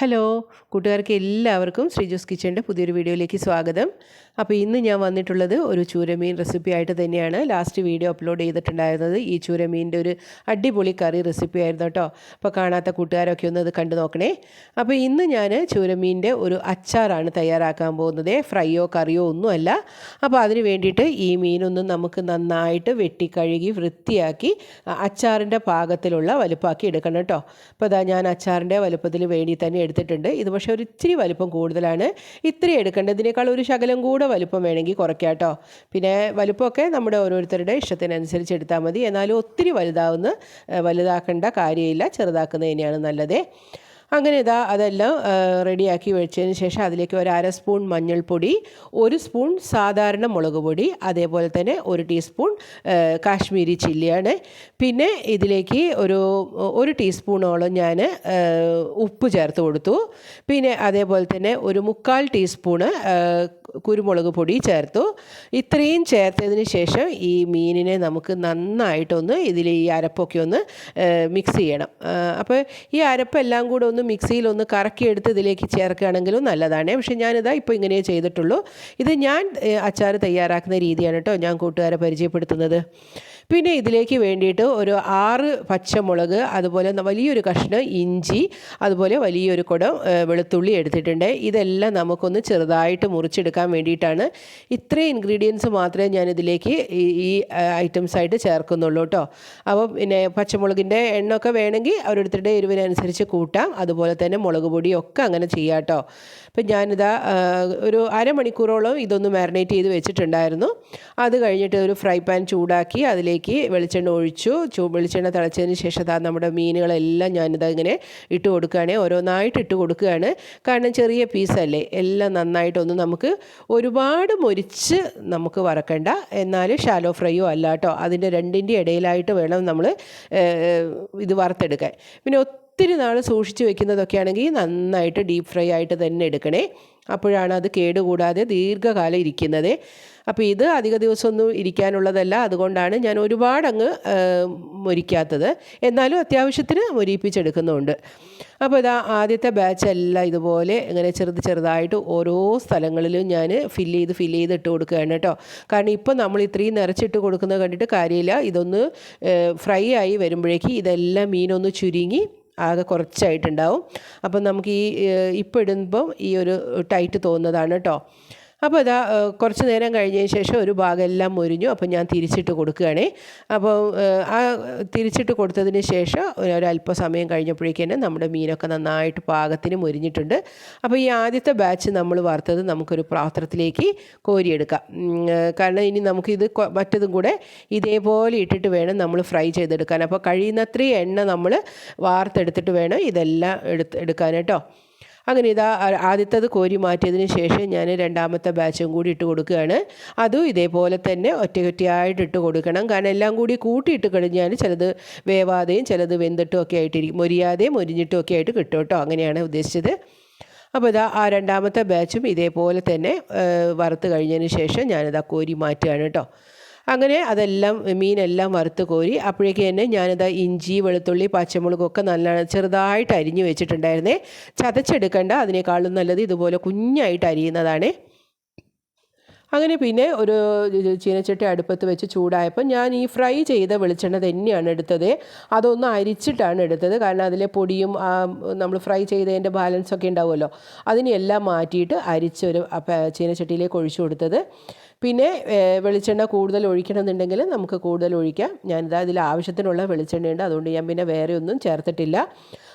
Hello കൂട്ടുകാർക്ക് എല്ലാവർക്കും ശ്രീജോസ് കിച്ചന്റെ പുതിയൊരു വീഡിയോയിലേക്ക് സ്വാഗതം. അപ്പോൾ ഇന്ന് ഞാൻ വന്നിട്ടുള്ളത് ഒരു ചൂരമീൻ റെസിപ്പി ആയിട്ട് തന്നെയാണ്. ലാസ്റ്റ് വീഡിയോ അപ്ലോഡ് ചെയ്തിട്ടുണ്ടായിരുന്നത് ഈ ചൂരമീന്റെ ഒരു അടിപൊളി കറി റെസിപ്പി ആയിരുന്നു കേട്ടോ. അപ്പോൾ കാണാത്ത കൂട്ടുകാരൊക്കെ ഒന്ന് അത് കണ്ടു നോക്കണേ. അപ്പോൾ ഇന്ന് ഞാൻ ചൂരമീന്റെ ഒരു അച്ചാറാണ് തയ്യാറാക്കാൻ പോകുന്നത്. ഫ്രൈയോ കറിയോ ഒന്നുമല്ല. അപ്പോൾ അതിന് വേണ്ടിയിട്ട് ഈ മീനൊന്നും നമുക്ക് നന്നായിട്ട് വെട്ടി കഴുകി വൃത്തിയാക്കി അച്ചാറിന്റെ പാകത്തിലുള്ള വലുപ്പാക്കി എടുക്കണം കേട്ടോ. അപ്പോൾ അതാ ഞാൻ അച്ചാറിന്റെ വലുപ്പത്തിൽ വേണ്ടി തന്നെ എടുത്തിട്ടുണ്ട്. ഇത് പക്ഷേ ഒരു ഇച്ചിരി വലുപ്പം കൂടുതലാണ്. ഇത്രയും എടുക്കേണ്ടതിനേക്കാൾ ഒരു ശകലം കൂടെ വലുപ്പം വേണമെങ്കിൽ കുറയ്ക്കാം കേട്ടോ. പിന്നെ വലുപ്പമൊക്കെ നമ്മുടെ ഓരോരുത്തരുടെ ഇഷ്ടത്തിനനുസരിച്ച് എടുത്താൽ മതി. എന്നാലും ഒത്തിരി വലുതാവുന്ന വലുതാക്കേണ്ട കാര്യമില്ല. ചെറുതാക്കുന്നത് തന്നെയാണ് നല്ലത്. അങ്ങനെ ഇതാ അതെല്ലാം റെഡിയാക്കി വെച്ചതിന് ശേഷം അതിലേക്ക് ഒരു അര സ്പൂൺ മഞ്ഞൾപ്പൊടി ഒരു സ്പൂൺ സാധാരണ മുളക് പൊടി അതേപോലെ തന്നെ ഒരു ടീസ്പൂൺ കാശ്മീരി ചില്ലിയാണ്. പിന്നെ ഇതിലേക്ക് ഒരു ഒരു ടീസ്പൂണോളം ഞാൻ ഉപ്പ് ചേർത്ത് കൊടുത്തു. പിന്നെ അതേപോലെ തന്നെ ഒരു മുക്കാൽ ടീസ്പൂണ് കുരുമുളക് പൊടി ചേർത്തു. ഇത്രയും ചേർത്തതിന് ശേഷം ഈ മീനിനെ നമുക്ക് നന്നായിട്ടൊന്ന് ഇതിൽ ഈ അരപ്പൊക്കെ ഒന്ന് മിക്സ് ചെയ്യണം. അപ്പോൾ ഈ അരപ്പെല്ലാം കൂടെ ഒന്ന് ഒന്ന് കറക്കിയെടുത്ത് ഇതിലേക്ക് ചേർക്കുകയാണെങ്കിലും നല്ലതാണ്. പക്ഷേ ഞാനിതാ ഇപ്പോൾ ഇങ്ങനെ ചെയ്തിട്ടുള്ളൂ. ഇത് ഞാൻ അച്ചാർ തയ്യാറാക്കുന്ന രീതിയാണ് കേട്ടോ ഞാൻ കൂട്ടുകാരെ പരിചയപ്പെടുത്തുന്നത്. പിന്നെ ഇതിലേക്ക് വേണ്ടിയിട്ട് ഒരു ആറ് പച്ചമുളക് അതുപോലെ വലിയൊരു കഷ്ണം ഇഞ്ചി അതുപോലെ വലിയൊരു കുടം വെളുത്തുള്ളി എടുത്തിട്ടുണ്ട്. ഇതെല്ലാം നമുക്കൊന്ന് ചെറുതായിട്ട് മുറിച്ചെടുക്കാൻ വേണ്ടിയിട്ടാണ് ഇത്രയും ഇൻഗ്രീഡിയൻസ് മാത്രമേ ഞാൻ ഇതിലേക്ക് ഈ ഐറ്റംസ് ആയിട്ട് ചേർക്കുന്നുള്ളൂ കേട്ടോ അപ്പോൾ പിന്നെ പച്ചമുളകിന്റെ എണ്ണമൊക്കെ വേണമെങ്കിൽ അവരെടുത്തിട്ട് എരിവിനനുസരിച്ച് കൂട്ടാം. അതുപോലെ തന്നെ മുളക് പൊടിയൊക്കെ അങ്ങനെ ചെയ്യാം കേട്ടോ അപ്പം ഞാനിതാ ഒരു അരമണിക്കൂറോളം ഇതൊന്ന് മാരിനേറ്റ് ചെയ്ത് വെച്ചിട്ടുണ്ടായിരുന്നു. അത് കഴിഞ്ഞിട്ട് ഒരു ഫ്രൈ പാൻ ചൂടാക്കി അതിലേക്ക് വെളിച്ചെണ്ണ ഒഴിച്ചു. ചൂ വെളിച്ചെണ്ണ തിളച്ചതിന് ശേഷം അതാ നമ്മുടെ മീനുകളെല്ലാം ഞാനിതാ ഇങ്ങനെ ഇട്ട് കൊടുക്കുകയാണ്. ഓരോന്നായിട്ട് ഇട്ട് കൊടുക്കുകയാണ്. കാരണം ചെറിയ പീസല്ലേ എല്ലാം നന്നായിട്ടൊന്ന് നമുക്ക് ഒരുപാട് മൊരിച്ച് നമുക്ക് വറക്കണ്ട. എന്നാൽ ഷാലോ ഫ്രൈയോ അല്ല കേട്ടോ അതിന്റെ രണ്ടിന്റെ ഇടയിലായിട്ട് വേണം നമ്മൾ ഇത് വറുത്തെടുക്കാൻ. പിന്നെ ഒത്തിരി നാൾ സൂക്ഷിച്ച് വെക്കുന്നതൊക്കെ ആണെങ്കിൽ നന്നായിട്ട് ഡീപ്പ് ഫ്രൈ ആയിട്ട് തന്നെ എടുക്കണേ. അപ്പോഴാണ് അത് കേടുകൂടാതെ ദീർഘകാലം ഇരിക്കുന്നത്. അപ്പോൾ ഇത് അധിക ദിവസമൊന്നും ഇരിക്കാനുള്ളതല്ല. അതുകൊണ്ടാണ് ഞാൻ ഒരുപാട് അങ്ങ് മൊരിക്കാത്തത്. എന്നാലും അത്യാവശ്യത്തിന് മുരിപ്പിച്ചെടുക്കുന്നുണ്ട്. അപ്പോൾ ഇതാ ആദ്യത്തെ ബാച്ച് എല്ലാം ഇതുപോലെ ഇങ്ങനെ ചെറുത് ചെറുതായിട്ട് ഓരോ സ്ഥലങ്ങളിലും ഞാൻ ഫില്ല് ചെയ്ത് ഫില്ല് ചെയ്ത് ഇട്ട് കൊടുക്കുകയാണ് കേട്ടോ. കാരണം ഇപ്പോൾ നമ്മൾ ഇത്രയും നിറച്ചിട്ട് കൊടുക്കുന്നത് കണ്ടിട്ട് കാര്യമില്ല. ഇതൊന്ന് ഫ്രൈ ആയി വരുമ്പോഴേക്ക് ഇതെല്ലാം മീനൊന്ന് ചുരുങ്ങി ആകെ കുറച്ചായിട്ടുണ്ടാവും. അപ്പം നമുക്ക് ഈ ഇപ്പോൾ ഇടുമ്പം ഈ ഒരു ടൈറ്റ് തോന്നുന്നതാണ് കേട്ടോ അപ്പോൾ ഇതാ കുറച്ച് നേരം കഴിഞ്ഞതിന് ശേഷം ഒരു ഭാഗം എല്ലാം മുരിഞ്ഞു. അപ്പോൾ ഞാൻ തിരിച്ചിട്ട് കൊടുക്കുകയാണേ. അപ്പോൾ ആ തിരിച്ചിട്ട് കൊടുത്തതിന് ശേഷം ഒരല്പസമയം കഴിഞ്ഞപ്പോഴേക്കും നമ്മുടെ മീനൊക്കെ നന്നായിട്ട് പാകത്തിന് മുരിഞ്ഞിട്ടുണ്ട്. അപ്പോൾ ഈ ആദ്യത്തെ ബാച്ച് നമ്മൾ വറുത്തത് നമുക്കൊരു പാത്രത്തിലേക്ക് കോരിയെടുക്കാം. കാരണം ഇനി നമുക്കിത് മറ്റതും കൂടെ ഇതേപോലെ ഇട്ടിട്ട് വേണം നമ്മൾ ഫ്രൈ ചെയ്തെടുക്കാൻ. അപ്പോൾ കഴിയുന്നത്രയും എണ്ണ നമ്മൾ വാർത്തെടുത്തിട്ട് വേണം ഇതെല്ലാം എടുത്ത് എടുക്കാൻ കേട്ടോ. അങ്ങനെ ഇതാ ആദ്യത്തത് കോരി മാറ്റിയതിന് ശേഷം ഞാൻ രണ്ടാമത്തെ ബാച്ചും കൂടി ഇട്ട് കൊടുക്കുകയാണ്. അതും ഇതേപോലെ തന്നെ ഒറ്റയൊറ്റയായിട്ട് ഇട്ട് കൊടുക്കണം. കാരണം എല്ലാം കൂടി കൂട്ടിയിട്ട് കഴിഞ്ഞാൽ ചിലത് വേവാതെയും ചിലത് വെന്തിട്ടും ഒക്കെ ആയിട്ടിരിക്കും. മൊരിയാതെയും മൊരിഞ്ഞിട്ടും ഒക്കെ ആയിട്ട് കിട്ടും കേട്ടോ. അങ്ങനെയാണ് ഉദ്ദേശിച്ചത്. അപ്പോൾ ഇതാ ആ രണ്ടാമത്തെ ബാച്ചും ഇതേപോലെ തന്നെ വറുത്ത് കഴിഞ്ഞതിന് ശേഷം ഞാനിതാ കോരി മാറ്റുകയാണ് കേട്ടോ. അങ്ങനെ അതെല്ലാം മീനെല്ലാം വറുത്ത് കോരി അപ്പോഴേക്ക് തന്നെ ഞാനത് ഇഞ്ചി വെളുത്തുള്ളി പച്ചമുളകൊക്കെ നല്ല ചെറുതായിട്ട് അരിഞ്ഞു വെച്ചിട്ടുണ്ടായിരുന്നേ. ചതച്ചെടുക്കേണ്ട അതിനേക്കാളും നല്ലത് ഇതുപോലെ കുഞ്ഞായിട്ട് അരിയുന്നതാണ്. അങ്ങനെ പിന്നെ ഒരു ചീനച്ചട്ടി അടുപ്പത്ത് വെച്ച് ചൂടായപ്പോൾ ഞാൻ ഈ ഫ്രൈ ചെയ്ത വെളിച്ചെണ്ണ തന്നെയാണ് എടുത്തത്. അതൊന്ന് അരിച്ചിട്ടാണ് എടുത്തത്. കാരണം അതിലെ പൊടിയും നമ്മൾ ഫ്രൈ ചെയ്തതിന്റെ ബാലൻസ് ഒക്കെ ഉണ്ടാവുമല്ലോ. അതിനെല്ലാം മാറ്റിയിട്ട് അരിച്ചൊരു ചീനച്ചട്ടിയിലേക്ക് ഒഴിച്ചു കൊടുത്തത്. പിന്നെ വെളിച്ചെണ്ണ കൂടുതൽ ഒഴിക്കണമെന്നുണ്ടെങ്കിൽ നമുക്ക് കൂടുതൽ ഒഴിക്കാം. ഞാനിതാ ഇതിൽ ആവശ്യത്തിനുള്ള വെളിച്ചെണ്ണയുണ്ട്. അതുകൊണ്ട് ഞാൻ പിന്നെ വേറെ ഒന്നും ചേർത്തിട്ടില്ല.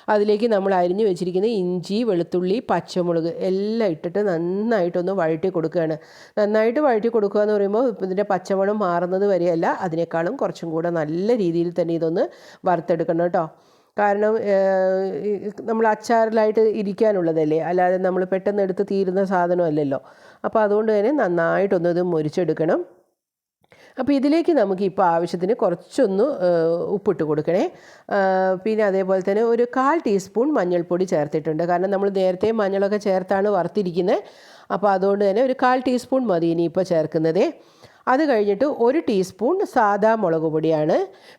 അതിലേക്ക് നമ്മൾ അരിഞ്ഞു വെച്ചിരിക്കുന്ന ഇഞ്ചി വെളുത്തുള്ളി പച്ചമുളക് എല്ലാം ഇട്ടിട്ട് നന്നായിട്ടൊന്ന് വഴറ്റി കൊടുക്കുകയാണ്. നന്നായിട്ട് വഴറ്റി കൊടുക്കുക എന്ന് പറയുമ്പോൾ ഇതിന്റെ പച്ചമണം മാറുന്നത് വരെയല്ല. അതിനേക്കാളും കുറച്ചും കൂടെ നല്ല രീതിയിൽ തന്നെ ഇതൊന്ന് വറുത്തെടുക്കണം കേട്ടോ. കാരണം നമ്മൾ അച്ചാറിലായിട്ട് ഇരിക്കാനുള്ളതല്ലേ? അല്ലാതെ നമ്മൾ പെട്ടെന്ന് എടുത്ത് തീരുന്ന സാധനമല്ലല്ലോ. അപ്പോൾ അതുകൊണ്ട് തന്നെ നന്നായിട്ടൊന്ന് ഇത് മുരിച്ചെടുക്കണം. അപ്പോൾ ഇതിലേക്ക് നമുക്ക് ഇപ്പോൾ ആവശ്യത്തിന് കുറച്ചൊന്ന് ഉപ്പിട്ട് കൊടുക്കണേ. പിന്നെ അതേപോലെ തന്നെ ഒരു കാൽ ടീസ്പൂൺ മഞ്ഞൾപ്പൊടി ചേർത്തിട്ടുണ്ട്. കാരണം നമ്മൾ നേരത്തെ മഞ്ഞളൊക്കെ ചേർത്താണ് വറുത്തിരിക്കുന്നത് അപ്പോൾ അതുകൊണ്ട് തന്നെ ഒരു കാൽ ടീസ്പൂൺ മതി ഇനിയിപ്പോൾ ചേർക്കുന്നത്. അത് കഴിഞ്ഞിട്ട് ഒരു ടീസ്പൂൺ സാദാ മുളക് പൊടിയാണ്.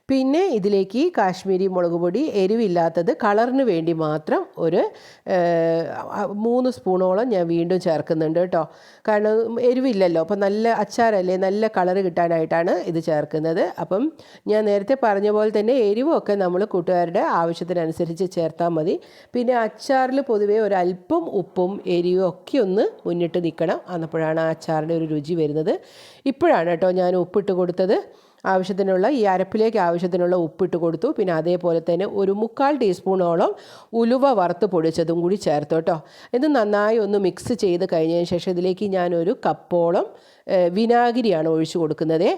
പിന്നെ ഇതിലേക്ക് കാശ്മീരി മുളക് പൊടി എരിവില്ലാത്തത് കളറിന് വേണ്ടി മാത്രം ഒരു മൂന്ന് സ്പൂണോളം ഞാൻ വീണ്ടും ചേർക്കുന്നുണ്ട് കേട്ടോ. കാരണം എരിവില്ലല്ലോ. അപ്പം നല്ല അച്ചാറല്ലേ നല്ല കളർ കിട്ടാനായിട്ടാണ് ഇത് ചേർക്കുന്നത്. അപ്പം ഞാൻ നേരത്തെ പറഞ്ഞ പോലെ തന്നെ എരിവൊക്കെ നമ്മൾ കൂട്ടുകാരുടെ ആവശ്യത്തിനനുസരിച്ച് ചേർത്താൽ മതി. പിന്നെ അച്ചാറിൽ പൊതുവേ ഒരല്പം ഉപ്പും എരിവും ഒക്കെ ഒന്ന് മുന്നിട്ട് നിൽക്കണം. അന്നപ്പോഴാണ് ആ അച്ചാറിന്റെ ഒരു രുചി വരുന്നത്. ഇപ്പോഴാണ് കേട്ടോ ഞാൻ ഉപ്പിട്ട് കൊടുത്തത്. ആവശ്യത്തിനുള്ള ഈ അരപ്പിലേക്ക് ആവശ്യത്തിനുള്ള ഉപ്പിട്ട് കൊടുത്തു. പിന്നെ അതേപോലെ തന്നെ ഒരു മുക്കാൽ ടീസ്പൂണോളം ഉലുവ വറുത്ത് പൊടിച്ചതും കൂടി ചേർത്തു കേട്ടോ. ഇത് നന്നായി ഒന്ന് മിക്സ് ചെയ്ത് കഴിഞ്ഞതിന് ശേഷം ഇതിലേക്ക് ഞാനൊരു കപ്പോളം വിനാഗിരിയാണ് ഒഴിച്ചു കൊടുക്കുന്നത്.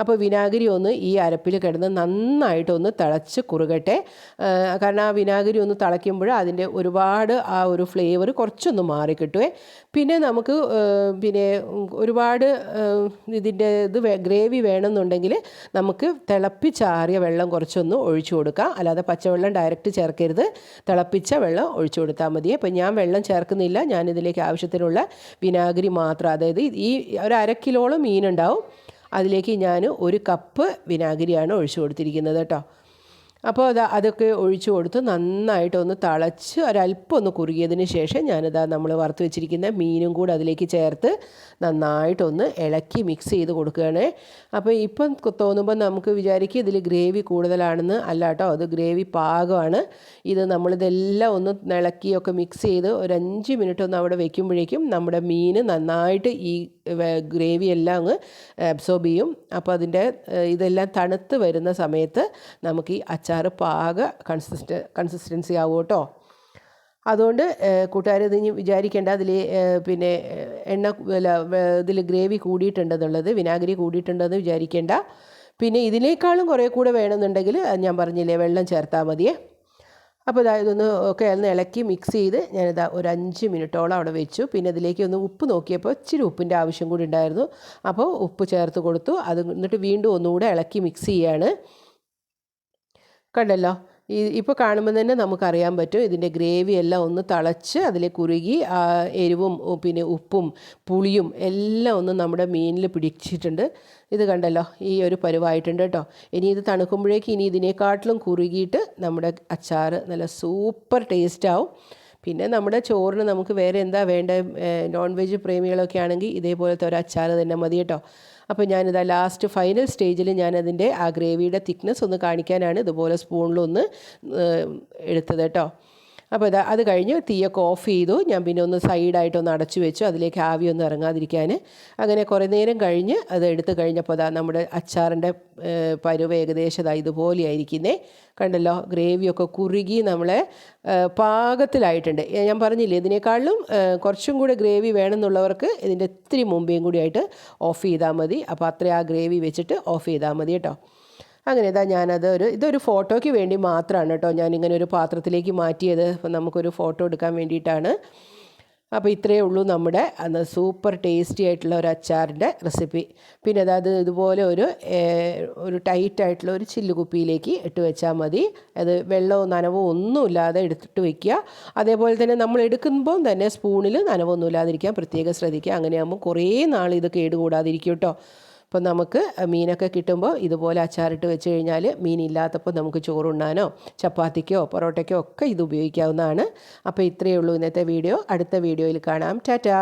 അപ്പോൾ വിനാഗിരി ഒന്ന് ഈ അരപ്പിൽ കിടന്ന് നന്നായിട്ടൊന്ന് തിളച്ച് കുറുകട്ടെ. കാരണം ആ വിനാഗിരി ഒന്ന് തിളയ്ക്കുമ്പോൾ അതിന്റെ ഒരുപാട് ആ ഒരു ഫ്ലേവർ കുറച്ചൊന്ന് മാറിക്കിട്ടുവേ പിന്നെ നമുക്ക് പിന്നെ ഒരുപാട് ഇതിന്റെ ഇത് ഗ്രേവി വേണമെന്നുണ്ടെങ്കിൽ നമുക്ക് തിളപ്പിച്ചാറിയ വെള്ളം കുറച്ചൊന്ന് ഒഴിച്ചു കൊടുക്കാം. അല്ലാതെ പച്ചവെള്ളം ഡയറക്റ്റ് ചേർക്കരുത്. തിളപ്പിച്ച വെള്ളം ഒഴിച്ചു കൊടുത്താൽ മതി. അപ്പോൾ ഞാൻ വെള്ളം ചേർക്കുന്നില്ല. ഞാനിതിലേക്ക് ആവശ്യത്തിനുള്ള വിനാഗിരി മാത്രം. അതായത് ഈ ഒരു അര കിലോളം മീനുണ്ടാവും. അതിലേക്ക് ഞാൻ ഒരു കപ്പ് വിനാഗിരിയാണ് ഒഴിച്ചു കൊടുത്തിരിക്കുന്നത് കേട്ടോ. അപ്പോൾ അത് അതൊക്കെ ഒഴിച്ചു കൊടുത്ത് നന്നായിട്ടൊന്ന് തിളച്ച് ഒരല്പം ഒന്ന് കുറുകിയതിന് ശേഷം ഞാനിതാ നമ്മൾ വറുത്ത് വെച്ചിരിക്കുന്ന മീനും കൂടെ അതിലേക്ക് ചേർത്ത് നന്നായിട്ടൊന്ന് ഇളക്കി മിക്സ് ചെയ്ത് കൊടുക്കുകയാണ്. അപ്പോൾ ഇപ്പം തോന്നുമ്പോൾ നമുക്ക് വിചാരിക്കും ഇതിൽ ഗ്രേവി കൂടുതലാണെന്ന്. അല്ല കേട്ടോ അത് ഗ്രേവി പാകമാണ്. ഇത് നമ്മളിതെല്ലാം ഒന്ന് ഇളക്കിയൊക്കെ മിക്സ് ചെയ്ത് ഒരു അഞ്ച് മിനിറ്റ് ഒന്ന് അവിടെ വെക്കുമ്പോഴേക്കും നമ്മുടെ മീൻ നന്നായിട്ട് ഈ ഗ്രേവി എല്ലാം അങ്ങ് അബ്സോർബ് ചെയ്യും. അപ്പോൾ അതിന്റെ ഇതെല്ലാം തണുത്ത് വരുന്ന സമയത്ത് നമുക്ക് ഈ അച്ചാർ പാക കൺസിസ്റ്റ കൺസിസ്റ്റൻസി ആവും കേട്ടോ. അതുകൊണ്ട് കൂട്ടുകാർ ഇത് ഇനി വിചാരിക്കേണ്ട. അതിൽ പിന്നെ എണ്ണ ഇതിൽ ഗ്രേവി കൂടിയിട്ടുണ്ടെന്നുള്ളത് വിനാഗിരി കൂടിയിട്ടുണ്ടെന്ന് വിചാരിക്കേണ്ട. പിന്നെ ഇതിനേക്കാളും കുറേ കൂടെ വേണമെന്നുണ്ടെങ്കിൽ ഞാൻ പറഞ്ഞില്ലേ വെള്ളം ചേർത്താൽ മതിയേ. അപ്പോൾ ഇതാ ഇതൊന്ന് ഒക്കെ ഒന്ന് ഇളക്കി മിക്സ് ചെയ്ത് ഞാനിതാ ഒരു അഞ്ച് മിനിറ്റോളം അവിടെ വെച്ചു. പിന്നെ അതിലേക്ക് ഒന്ന് ഉപ്പ് നോക്കിയപ്പോൾ ഇച്ചിരി ഉപ്പിന്റെ ആവശ്യം കൂടി ഉണ്ടായിരുന്നു. അപ്പോൾ ഉപ്പ് ചേർത്ത് കൊടുത്തു. അത് എന്നിട്ട് വീണ്ടും ഒന്നുകൂടെ ഇളക്കി മിക്സ് ചെയ്യാണ്. കണ്ടല്ലോ? ഈ ഇപ്പോൾ കാണുമ്പോൾ തന്നെ നമുക്കറിയാൻ പറ്റും ഇതിന്റെ ഗ്രേവി എല്ലാം ഒന്ന് തിളച്ച് അതിൽ കുറുകി എരിവും പിന്നെ ഉപ്പും പുളിയും എല്ലാം ഒന്ന് നമ്മുടെ മീനിൽ പിടിച്ചിട്ടുണ്ട്. ഇത് കണ്ടല്ലോ? ഈ ഒരു പരുവായിട്ടുണ്ട് കേട്ടോ. ഇനി ഇത് തണുക്കുമ്പോഴേക്ക് ഇനി ഇതിനേക്കാട്ടിലും കുറുകിയിട്ട് നമ്മുടെ അച്ചാർ നല്ല സൂപ്പർ ടേസ്റ്റ് ആവും. പിന്നെ നമ്മുടെ ചോറിന് നമുക്ക് വേറെ എന്താ വേണ്ട നോൺ വെജ് പ്രേമികളൊക്കെ ആണെങ്കിൽ ഇതേപോലത്തെ ഒരു അച്ചാർ തന്നെ മതി കേട്ടോ. അപ്പോൾ ഞാനിതാ ലാസ്റ്റ് ഫൈനൽ സ്റ്റേജിൽ ഞാനതിന്റെ ആ ഗ്രേവിയുടെ തിക്നെസ് ഒന്ന് കാണിക്കാനാണ് ഇതുപോലെ സ്പൂണിലൊന്ന് എടുത്തത് കേട്ടോ. അപ്പോൾ ഇതാ അത് കഴിഞ്ഞ് തീയൊക്കെ ഓഫ് ചെയ്തു. ഞാൻ പിന്നെ ഒന്ന് സൈഡായിട്ടൊന്ന് അടച്ചു വെച്ചു. അതിലേക്ക് ആവി ഒന്നും ഇറങ്ങാതിരിക്കാൻ. അങ്ങനെ കുറേ നേരം കഴിഞ്ഞ് അത് എടുത്തു കഴിഞ്ഞപ്പോൾ അതാ നമ്മുടെ അച്ചാറിന്റെ പരുവ ഏകദേശം ഇതുപോലെ ആയിരിക്കുന്നേ കണ്ടല്ലോ ഗ്രേവിയൊക്കെ കുറുകി നമ്മളെ പാകത്തിലായിട്ടുണ്ട്. ഞാൻ പറഞ്ഞില്ലേ ഇതിനേക്കാളും കുറച്ചും കൂടെ ഗ്രേവി വേണമെന്നുള്ളവർക്ക് ഇതിന്റെ ഇത്തിരി മുമ്പേയും കൂടിയായിട്ട് ഓഫ് ചെയ്താൽ മതി. അപ്പോൾ അത്രയും ആ ഗ്രേവി വെച്ചിട്ട് ഓഫ് ചെയ്താൽ മതി കേട്ടോ. അങ്ങനെ ഇതാ ഞാനത് ഒരു ഇതൊരു ഫോട്ടോയ്ക്ക് വേണ്ടി മാത്രമാണ് കേട്ടോ ഞാനിങ്ങനെ ഒരു പാത്രത്തിലേക്ക് മാറ്റിയത്. അപ്പോൾ നമുക്കൊരു ഫോട്ടോ എടുക്കാൻ വേണ്ടിയിട്ടാണ്. അപ്പോൾ ഇത്രയേ ഉള്ളൂ നമ്മുടെ അന്ന് സൂപ്പർ ടേസ്റ്റി ആയിട്ടുള്ള ഒരു അച്ചാറിന്റെ റെസിപ്പി. പിന്നെ അതായത് ഇതുപോലെ ഒരു ഒരു ടൈറ്റ് ആയിട്ടുള്ള ഒരു ചില്ലുകുപ്പിയിലേക്ക് ഇട്ട് വെച്ചാൽ മതി. അത് വെള്ളവും നനവും ഒന്നുമില്ലാതെ എടുത്തിട്ട് വെക്കുക. അതേപോലെ തന്നെ നമ്മൾ എടുക്കുമ്പോൾ തന്നെ സ്പൂണിൽ നനവൊന്നും ഇല്ലാതിരിക്കാൻ പ്രത്യേകം ശ്രദ്ധിക്കുക. അങ്ങനെയാകുമ്പോൾ കുറേ നാൾ ഇത് കേടുകൂടാതിരിക്കും കേട്ടോ. അപ്പോൾ നമുക്ക് മീനൊക്കെ കിട്ടുമ്പോൾ ഇതുപോലെ അച്ചാറിട്ട് വെച്ച് കഴിഞ്ഞാൽ മീനില്ലാത്തപ്പോൾ നമുക്ക് ചോറുണ്ണാനോ ചപ്പാത്തിക്കോ പൊറോട്ടയ്ക്കോ ഒക്കെ ഇത് ഉപയോഗിക്കാവുന്നതാണ്. അപ്പോൾ ഇത്രയേ ഉള്ളൂ ഇന്നത്തെ വീഡിയോ. അടുത്ത വീഡിയോയിൽ കാണാം. ടാറ്റാ!